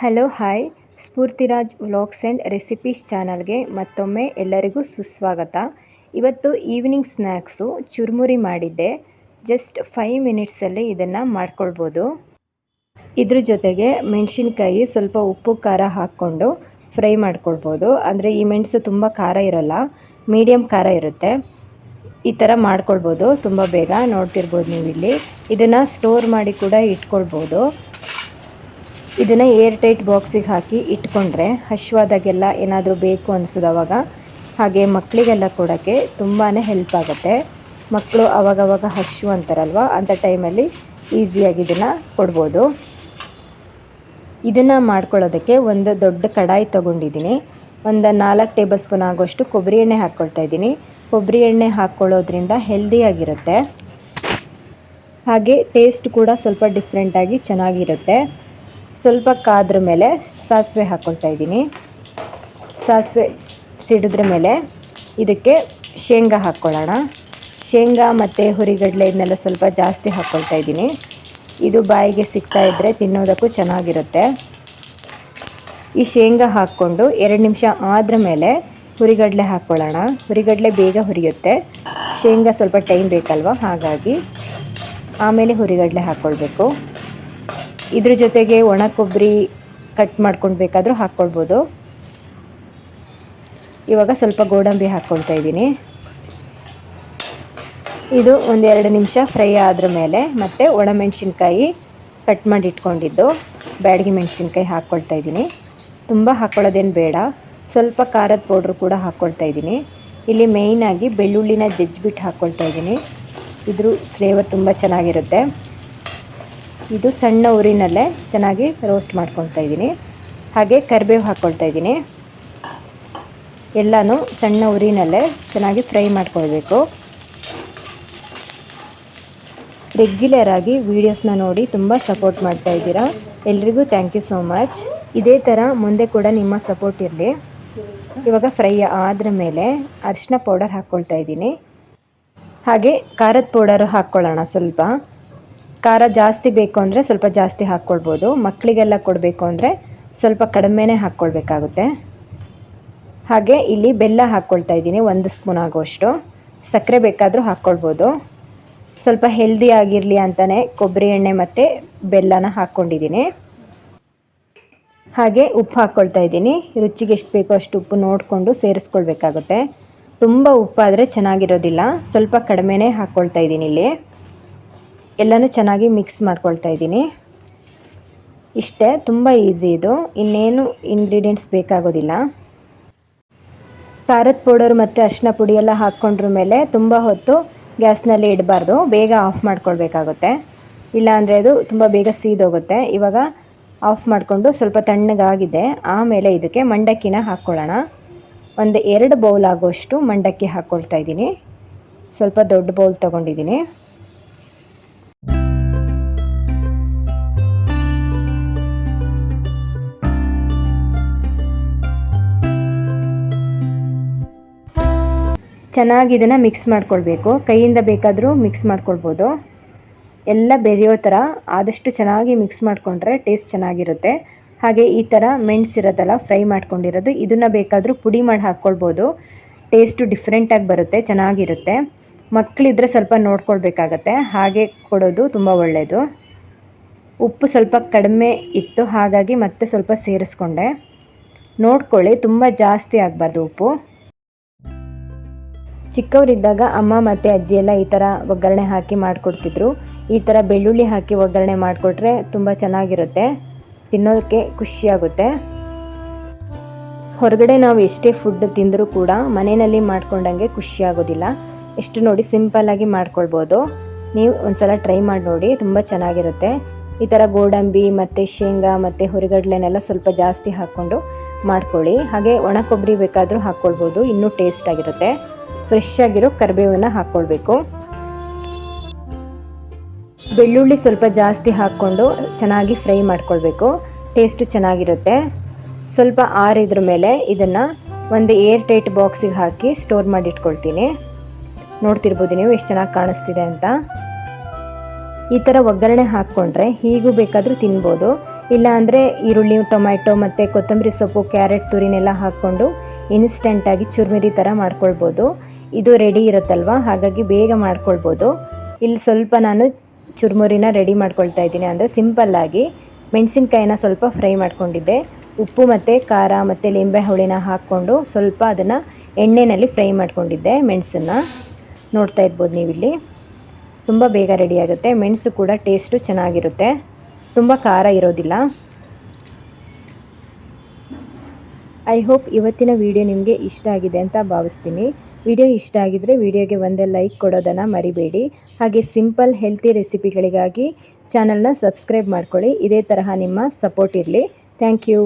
Hello, hi. Spoorthiraj vlogs and recipes ಚಾನಲ್ಗೆ ಮತ್ತೊಮ್ಮೆ ಎಲ್ಲರಿಗೂ ಸುಸ್ವಾಗತ. ಇವತ್ತು ಈವ್ನಿಂಗ್ ಸ್ನ್ಯಾಕ್ಸು ಚುರುಮುರಿ ಮಾಡಿದ್ದೆ. ಜಸ್ಟ್ ಫೈವ್ ಮಿನಿಟ್ಸಲ್ಲಿ ಇದನ್ನು ಮಾಡ್ಕೊಳ್ಬೋದು. ಇದ್ರ ಜೊತೆಗೆ ಮೆಣಸಿನ್ಕಾಯಿ ಸ್ವಲ್ಪ ಉಪ್ಪು, ಖಾರ ಹಾಕ್ಕೊಂಡು ಫ್ರೈ ಮಾಡ್ಕೊಳ್ಬೋದು. ಅಂದರೆ ಈ ಮೆಣಸು ತುಂಬ ಖಾರ ಇರೋಲ್ಲ ಮೀಡಿಯಮ್ ಖಾರ ಇರುತ್ತೆ. ಈ ಥರ ಮಾಡ್ಕೊಳ್ಬೋದು. ತುಂಬ ಬೇಗ ನೋಡ್ತಿರ್ಬೋದು ನೀವು ಇಲ್ಲಿ ಇದನ್ನು ಸ್ಟೋರ್ ಮಾಡಿ ಕೂಡ ಇಟ್ಕೊಳ್ಬೋದು. ಇದನ್ನು ಏರ್ ಟೈಟ್ ಬಾಕ್ಸಿಗೆ ಹಾಕಿ ಇಟ್ಕೊಂಡ್ರೆ ಹಶ್ವಾದಾಗೆಲ್ಲ ಏನಾದರೂ ಬೇಕು ಅನಿಸಿದವಾಗ ಹಾಗೆ ಮಕ್ಕಳಿಗೆಲ್ಲ ಕೊಡೋಕ್ಕೆ ತುಂಬಾ ಹೆಲ್ಪ್ ಆಗುತ್ತೆ. ಮಕ್ಕಳು ಅವಾಗವಾಗ ಹಶು ಅಂತಾರಲ್ವ ಅಂಥ ಟೈಮಲ್ಲಿ ಈಸಿಯಾಗಿ ಇದನ್ನು ಕೊಡ್ಬೋದು. ಇದನ್ನು ಮಾಡ್ಕೊಳ್ಳೋದಕ್ಕೆ ಒಂದು ದೊಡ್ಡ ಕಡಾಯಿ ತೊಗೊಂಡಿದ್ದೀನಿ. ಒಂದು ನಾಲ್ಕು ಟೇಬಲ್ ಸ್ಪೂನ್ ಆಗೋಷ್ಟು ಕೊಬ್ಬರಿ ಎಣ್ಣೆ ಹಾಕ್ಕೊಳ್ತಾ ಇದ್ದೀನಿ. ಕೊಬ್ಬರಿ ಎಣ್ಣೆ ಹಾಕ್ಕೊಳ್ಳೋದ್ರಿಂದ ಹೆಲ್ದಿಯಾಗಿರುತ್ತೆ ಹಾಗೆ ಟೇಸ್ಟ್ ಕೂಡ ಸ್ವಲ್ಪ ಡಿಫ್ರೆಂಟಾಗಿ ಚೆನ್ನಾಗಿರುತ್ತೆ. ಸ್ವಲ್ಪ ಕಾದ್ರ ಮೇಲೆ ಸಾಸಿವೆ ಹಾಕ್ಕೊಳ್ತಾ ಇದ್ದೀನಿ. ಸಾಸಿವೆ ಸಿಡಿದ್ರ ಮೇಲೆ ಇದಕ್ಕೆ ಶೇಂಗಾ ಹಾಕ್ಕೊಳ್ಳೋಣ. ಶೇಂಗಾ ಮತ್ತು ಹುರಿಗಡಲೆ ಇದನ್ನೆಲ್ಲ ಸ್ವಲ್ಪ ಜಾಸ್ತಿ ಹಾಕ್ಕೊಳ್ತಾ ಇದ್ದೀನಿ. ಇದು ಬಾಯಿಗೆ ಸಿಗ್ತಾ ಇದ್ದರೆ ತಿನ್ನೋದಕ್ಕೂ ಚೆನ್ನಾಗಿರುತ್ತೆ. ಈ ಶೇಂಗಾ ಹಾಕ್ಕೊಂಡು ಎರಡು ನಿಮಿಷ ಆದ್ರ ಮೇಲೆ ಹುರಿಗಡಲೆ ಹಾಕ್ಕೊಳ್ಳೋಣ. ಹುರಿಗಡಲೆ ಬೇಗ ಹುರಿಯುತ್ತೆ. ಶೇಂಗಾ ಸ್ವಲ್ಪ ಟೈಮ್ ಬೇಕಲ್ವ? ಹಾಗಾಗಿ ಆಮೇಲೆ ಹುರಿಗಡಲೆ ಹಾಕ್ಕೊಳ್ಬೇಕು. ಇದ್ರ ಜೊತೆಗೆ ಒಣ ಕೊಬ್ಬರಿ ಕಟ್ ಮಾಡ್ಕೊಂಡು ಬೇಕಾದರೂ ಹಾಕ್ಕೊಳ್ಬೋದು ಇವಾಗ ಸ್ವಲ್ಪ ಗೋಡಂಬಿ ಹಾಕ್ಕೊಳ್ತಾ ಇದ್ದೀನಿ. ಇದು ಒಂದೆರಡು ನಿಮಿಷ ಫ್ರೈ ಆದ್ರ ಮೇಲೆ ಮತ್ತೆ ಒಣಮೆಣಸಿನ್ಕಾಯಿ ಕಟ್ ಮಾಡಿ ಇಟ್ಕೊಂಡಿದ್ದು. ಬ್ಯಾಡಗಿ ಮೆಣಸಿನ್ಕಾಯಿ ಹಾಕ್ಕೊಳ್ತಾ ಇದ್ದೀನಿ. ತುಂಬ ಹಾಕ್ಕೊಳ್ಳೋದೇನು ಬೇಡ. ಸ್ವಲ್ಪ ಖಾರದ ಪೌಡ್ರ್ ಕೂಡ ಹಾಕ್ಕೊಳ್ತಾ ಇದ್ದೀನಿ. ಇಲ್ಲಿ ಮೇಯ್ನಾಗಿ ಬೆಳ್ಳುಳ್ಳಿನ ಜಜ್ಜಿಬಿಟ್ಟು ಹಾಕ್ಕೊಳ್ತಾ ಇದ್ದೀನಿ. ಇದ್ರ ಫ್ಲೇವರ್ ತುಂಬ ಚೆನ್ನಾಗಿರುತ್ತೆ. ಇದು ಸಣ್ಣ ಉರಿನಲ್ಲೇ ಚೆನ್ನಾಗಿ ರೋಸ್ಟ್ ಮಾಡ್ಕೊಳ್ತಾ ಇದ್ದೀನಿ. ಹಾಗೆ ಕರಿಬೇವು ಹಾಕ್ಕೊಳ್ತಾ ಇದ್ದೀನಿ. ಎಲ್ಲನೂ ಸಣ್ಣ ಉರಿನಲ್ಲೇ ಚೆನ್ನಾಗಿ ಫ್ರೈ ಮಾಡ್ಕೊಳ್ಬೇಕು. ರೆಗ್ಯುಲರ್ ಆಗಿ ವೀಡಿಯೋಸ್ನ ನೋಡಿ ತುಂಬ ಸಪೋರ್ಟ್ ಮಾಡ್ತಾ ಇದ್ದೀರಾ. ಎಲ್ರಿಗೂ ಥ್ಯಾಂಕ್ ಯು ಸೋ ಮಚ್ ಇದೇ ಥರ ಮುಂದೆ ಕೂಡ ನಿಮ್ಮ ಸಪೋರ್ಟ್ ಇರಲಿ. ಇವಾಗ ಫ್ರೈ ಆದ್ರ ಮೇಲೆ ಅರಿಶಿನ ಪೌಡರ್ ಹಾಕ್ಕೊಳ್ತಾ ಇದ್ದೀನಿ. ಹಾಗೆ ಖಾರದ ಪೌಡರ್ ಹಾಕ್ಕೊಳ್ಳೋಣ ಸ್ವಲ್ಪ. ಖಾರ ಜಾಸ್ತಿ ಬೇಕು ಅಂದರೆ ಸ್ವಲ್ಪ ಜಾಸ್ತಿ ಹಾಕ್ಕೊಳ್ಬೋದು. ಮಕ್ಕಳಿಗೆಲ್ಲ ಕೊಡಬೇಕು ಅಂದರೆ ಸ್ವಲ್ಪ ಕಡಿಮೆನೇ ಹಾಕ್ಕೊಳ್ಬೇಕಾಗುತ್ತೆ. ಹಾಗೆ ಇಲ್ಲಿ ಬೆಲ್ಲ ಹಾಕ್ಕೊಳ್ತಾ ಇದ್ದೀನಿ, ಒಂದು ಸ್ಪೂನ್ ಆಗೋಷ್ಟು. ಸಕ್ಕರೆ ಬೇಕಾದರೂ ಹಾಕ್ಕೊಳ್ಬೋದು. ಸ್ವಲ್ಪ ಹೆಲ್ದಿ ಆಗಿರಲಿ ಅಂತಲೇ ಕೊಬ್ಬರಿ ಎಣ್ಣೆ ಮತ್ತು ಬೆಲ್ಲನ ಹಾಕ್ಕೊಂಡಿದ್ದೀನಿ. ಹಾಗೆ ಉಪ್ಪು ಹಾಕ್ಕೊಳ್ತಾ ಇದ್ದೀನಿ. ರುಚಿಗೆ ಎಷ್ಟು ಬೇಕೋ ಅಷ್ಟು ಉಪ್ಪು ನೋಡಿಕೊಂಡು ಸೇರಿಸ್ಕೊಳ್ಬೇಕಾಗುತ್ತೆ. ತುಂಬ ಉಪ್ಪಾದರೆ ಚೆನ್ನಾಗಿರೋದಿಲ್ಲ. ಸ್ವಲ್ಪ ಕಡಿಮೆನೇ ಹಾಕ್ಕೊಳ್ತಾ ಇದ್ದೀನಿ ಇಲ್ಲಿ. ಎಲ್ಲನೂ ಚೆನ್ನಾಗಿ ಮಿಕ್ಸ್ ಮಾಡ್ಕೊಳ್ತಾ ಇದ್ದೀನಿ. ಇಷ್ಟೇ, ತುಂಬ ಈಸಿ ಇದು. ಇನ್ನೇನು ಇಂಗ್ರೀಡಿಯೆಂಟ್ಸ್ ಬೇಕಾಗೋದಿಲ್ಲ. ಖಾರದ ಪೌಡರ್ ಮತ್ತು ಅರಿಶಿನ ಪುಡಿ ಎಲ್ಲ ಹಾಕ್ಕೊಂಡ್ರ ಮೇಲೆ ತುಂಬ ಹೊತ್ತು ಗ್ಯಾಸ್ನಲ್ಲಿ ಇಡಬಾರ್ದು. ಬೇಗ ಆಫ್ ಮಾಡ್ಕೊಳ್ಬೇಕಾಗುತ್ತೆ. ಇಲ್ಲಾಂದರೆ ಅದು ತುಂಬ ಬೇಗ ಸೀದೋಗುತ್ತೆ ಇವಾಗ ಆಫ್ ಮಾಡಿಕೊಂಡು ಸ್ವಲ್ಪ ತಣ್ಣಗಾಗಿದೆ. ಆಮೇಲೆ ಇದಕ್ಕೆ ಮಂಡಕ್ಕಿನ ಹಾಕ್ಕೊಳ್ಳೋಣ. ಒಂದು ಎರಡು ಬೌಲ್ ಆಗೋಷ್ಟು ಮಂಡಕ್ಕಿ ಹಾಕ್ಕೊಳ್ತಾ ಇದ್ದೀನಿ. ಸ್ವಲ್ಪ ದೊಡ್ಡ ಬೌಲ್ ತೊಗೊಂಡಿದ್ದೀನಿ. ಚೆನ್ನಾಗಿ ಇದನ್ನು ಮಿಕ್ಸ್ ಮಾಡ್ಕೊಳ್ಬೇಕು. ಕೈಯಿಂದ ಬೇಕಾದರೂ ಮಿಕ್ಸ್ ಮಾಡ್ಕೊಳ್ಬೋದು. ಎಲ್ಲ ಬೆರೆಯೋ ಥರ ಆದಷ್ಟು ಚೆನ್ನಾಗಿ ಮಿಕ್ಸ್ ಮಾಡಿಕೊಂಡ್ರೆ ಟೇಸ್ಟ್ ಚೆನ್ನಾಗಿರುತ್ತೆ. ಹಾಗೆ ಈ ಥರ ಮೆಣಸಿರೋದಲ್ಲ ಫ್ರೈ ಮಾಡ್ಕೊಂಡಿರೋದು, ಇದನ್ನು ಬೇಕಾದರೂ ಪುಡಿ ಮಾಡಿ ಹಾಕ್ಕೊಳ್ಬೋದು. ಟೇಸ್ಟು ಡಿಫ್ರೆಂಟಾಗಿ ಬರುತ್ತೆ, ಚೆನ್ನಾಗಿರುತ್ತೆ. ಮಕ್ಕಳಿದ್ರೆ ಸ್ವಲ್ಪ ನೋಡ್ಕೊಳ್ಬೇಕಾಗತ್ತೆ. ಹಾಗೆ ಕೊಡೋದು ತುಂಬ ಒಳ್ಳೆಯದು ಉಪ್ಪು ಸ್ವಲ್ಪ ಕಡಿಮೆ ಇತ್ತು, ಹಾಗಾಗಿ ಮತ್ತೆ ಸ್ವಲ್ಪ ಸೇರಿಸ್ಕೊಂಡೆ. ನೋಡ್ಕೊಳ್ಳಿ, ತುಂಬ ಜಾಸ್ತಿ ಆಗಬಾರ್ದು ಉಪ್ಪು. ಚಿಕ್ಕವರಿದ್ದಾಗ ಅಮ್ಮ ಮತ್ತು ಅಜ್ಜಿ ಎಲ್ಲ ಈ ಥರ ಒಗ್ಗರಣೆ ಹಾಕಿ ಮಾಡಿಕೊಡ್ತಿದ್ರು. ಈ ಥರ ಬೆಳ್ಳುಳ್ಳಿ ಹಾಕಿ ಒಗ್ಗರಣೆ ಮಾಡಿಕೊಟ್ರೆ ತುಂಬ ಚೆನ್ನಾಗಿರುತ್ತೆ. ತಿನ್ನೋದಕ್ಕೆ ಖುಷಿಯಾಗುತ್ತೆ. ಹೊರಗಡೆ ನಾವು ಎಷ್ಟೇ ಫುಡ್ ತಿಂದರೂ ಕೂಡ ಮನೆಯಲ್ಲಿ ಮಾಡ್ಕೊಂಡಂಗೆ ಖುಷಿಯಾಗೋದಿಲ್ಲ. ಎಷ್ಟು ನೋಡಿ ಸಿಂಪಲ್ಲಾಗಿ ಮಾಡ್ಕೊಳ್ಬೋದು. ನೀವು ಒಂದ್ಸಲ ಟ್ರೈ ಮಾಡಿ ನೋಡಿ, ತುಂಬ ಚೆನ್ನಾಗಿರುತ್ತೆ. ಈ ಥರ ಗೋಡಂಬಿ ಮತ್ತು ಶೇಂಗಾ ಮತ್ತು ಹುರಿಗಡ್ಲೆನೆಲ್ಲ ಸ್ವಲ್ಪ ಜಾಸ್ತಿ ಹಾಕ್ಕೊಂಡು ಮಾಡ್ಕೊಳ್ಳಿ. ಹಾಗೆ ಒಣ ಕೊಬ್ಬರಿ ಬೇಕಾದರೂ ಹಾಕ್ಕೊಳ್ಬೋದು, ಇನ್ನೂ ಟೇಸ್ಟ್ ಆಗಿರುತ್ತೆ. ಫ್ರೆಶ್ ಆಗಿರೋ ಕರಿಬೇವನ್ನ ಹಾಕ್ಕೊಳ್ಬೇಕು. ಬೆಳ್ಳುಳ್ಳಿ ಸ್ವಲ್ಪ ಜಾಸ್ತಿ ಹಾಕ್ಕೊಂಡು ಚೆನ್ನಾಗಿ ಫ್ರೈ ಮಾಡ್ಕೊಳ್ಬೇಕು. ಟೇಸ್ಟು ಚೆನ್ನಾಗಿರುತ್ತೆ. ಸ್ವಲ್ಪ ಆರಿದ್ರ ಮೇಲೆ ಇದನ್ನು ಒಂದು ಏರ್ ಟೈಟ್ ಬಾಕ್ಸಿಗೆ ಹಾಕಿ ಸ್ಟೋರ್ ಮಾಡಿ ಇಟ್ಕೊಳ್ತೀನಿ ನೋಡ್ತಿರ್ಬೋದು ನೀವು ಎಷ್ಟು ಚೆನ್ನಾಗಿ ಕಾಣಿಸ್ತಿದೆ ಅಂತ. ಈ ಥರ ಒಗ್ಗರಣೆ ಹಾಕ್ಕೊಂಡ್ರೆ ಹೀಗೂ ಬೇಕಾದರೂ ತಿನ್ಬೋದು. ಇಲ್ಲ ಅಂದರೆ ಈರುಳ್ಳಿ, ಟೊಮ್ಯಾಟೊ ಮತ್ತು ಕೊತ್ತಂಬರಿ ಸೊಪ್ಪು, ಕ್ಯಾರೆಟ್, ತುರಿನೆಲ್ಲ ಹಾಕ್ಕೊಂಡು ಇನ್ಸ್ಟೆಂಟಾಗಿ ಚುರುಮುರಿ ಥರ ಮಾಡ್ಕೊಳ್ಬೋದು. ಇದು ರೆಡಿ ಇರುತ್ತಲ್ವ? ಹಾಗಾಗಿ ಬೇಗ ಮಾಡ್ಕೊಳ್ಬೋದು. ಇಲ್ಲಿ ಸ್ವಲ್ಪ ನಾನು ಚುರುಮುರಿನ ರೆಡಿ ಮಾಡ್ಕೊಳ್ತಾ ಇದ್ದೀನಿ. ಅಂದರೆ ಸಿಂಪಲ್ಲಾಗಿ ಮೆಣಸಿನ್ಕಾಯಿನ ಸ್ವಲ್ಪ ಫ್ರೈ ಮಾಡ್ಕೊಂಡಿದ್ದೆ. ಉಪ್ಪು ಮತ್ತು ಖಾರ ಮತ್ತು ಲಿಂಬೆ ಹುಳಿನ ಹಾಕ್ಕೊಂಡು ಸ್ವಲ್ಪ ಅದನ್ನು ಎಣ್ಣೆಯಲ್ಲಿ ಫ್ರೈ ಮಾಡ್ಕೊಂಡಿದ್ದೆ ಮೆಣಸನ್ನು. ನೋಡ್ತಾ ಇರ್ಬೋದು ನೀವಿಲ್ಲಿ. ತುಂಬ ಬೇಗ ರೆಡಿ ಆಗುತ್ತೆ. ಮೆಣಸು ಕೂಡ ಟೇಸ್ಟು ಚೆನ್ನಾಗಿರುತ್ತೆ. ತುಂಬ ಖಾರ ಇರೋದಿಲ್ಲ. ಐ ಹೋಪ್ ಇವತ್ತಿನ ವಿಡಿಯೋ ನಿಮಗೆ ಇಷ್ಟ ಆಗಿದೆ ಅಂತ ಭಾವಿಸ್ತೀನಿ. ವಿಡಿಯೋ ಇಷ್ಟ ಆಗಿದ್ದರೆ ವಿಡಿಯೋಗೆ ಒಂದೇ ಲೈಕ್ ಕೊಡೋದನ್ನು ಮರಿಬೇಡಿ. ಹಾಗೆ ಸಿಂಪಲ್ ಹೆಲ್ತಿ ರೆಸಿಪಿಗಳಿಗಾಗಿ ಚಾನಲ್ನ ಸಬ್ಸ್ಕ್ರೈಬ್ ಮಾಡ್ಕೊಳ್ಳಿ. ಇದೇ ತರಹ ನಿಮ್ಮ ಸಪೋರ್ಟ್ ಇರಲಿ. Thank you